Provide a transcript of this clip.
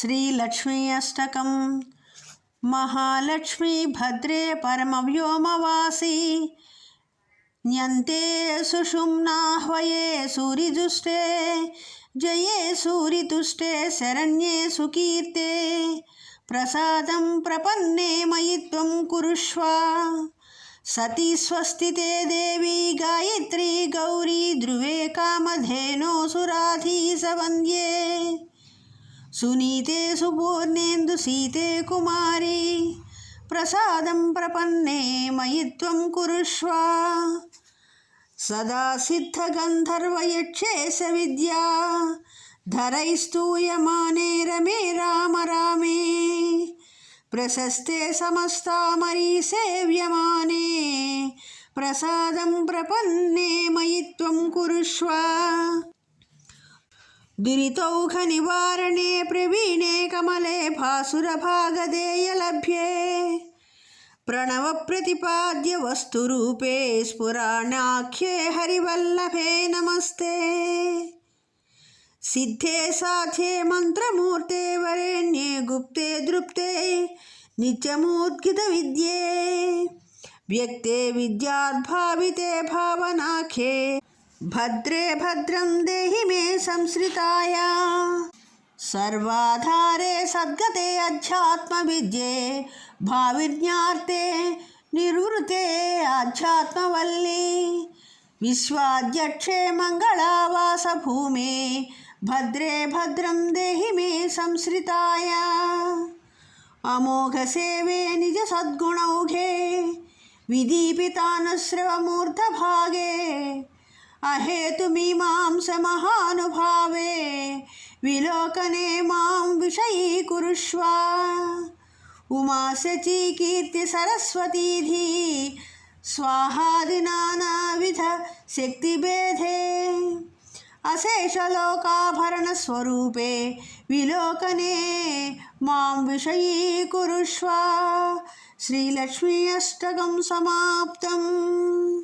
श्रीलक्ष्मी अष्टकं महालक्ष्मी भद्रे परमव्योमवासी। न्यन्ते सुषुम्नाह्वये सूरिजुष्टे। जये सूरितुष्टे शरण्ये सुकीर्ते। प्रसादं प्रपन्ने मयि त्वं कुरुष्व। सती स्वस्ति देवी गायत्री गौरी ध्रुवे कामधेनो सुराधी సునీతే సుపూర్ణేందు సీతే కుమారి ప్రసాదం ప్రపన్నే మయి త్వం కురుష్వ. సదా సిద్ధగంధర్వయక్షేష విద్యా ధరైస్తూయమానే రమే రామ రామే. ప్రశస్తే సమస్తామరీ సేవ్యమానే ప్రసాదం ప్రపన్నే మయి త్వం కురుష్వ. దురితౌఘ నివారణే ప్రవీణే కమలే భాసురభాగదేయ లభ్యే. ప్రణవ ప్రతిపాద్య వస్తురూపే స్ఫురాణాఖ్యే హరివల్లభే నమస్తే. సిద్ధే సాధ్యే మంత్రమూర్తే వరేణ్యే గుప్తే దృప్తే నిత్యమూద్గిత విద్యే. भद्रे भद्रम देहि मे संसृताया। सर्वाधारे सद्गते अध्यात्मविद्ये भाविज्ञार्ते निवृते आध्यात्मवल्ली। विश्वाध्यक्षे मङ्गलावासभूमे भद्रे भद्रम देहि मे संसृताय। अमोघसेवे निजसद्गुणौघे विदीपितानुस्रवमूर्धभागे మే సంశ్రితాయ అమోఘ అహేతుమీమాంసమహానుభావే విలోకనే మాం విషయీకురుష్వ ఉమాశచీకీర్తి కీర్తి స్వాహాదినానావిధ శక్తిభేదే అశేషలోకాభరణస్వరూపే విలోకనే మాం విషయీకురుష్వ శ్రీలక్ష్మీ అష్టకం సమాప్తం.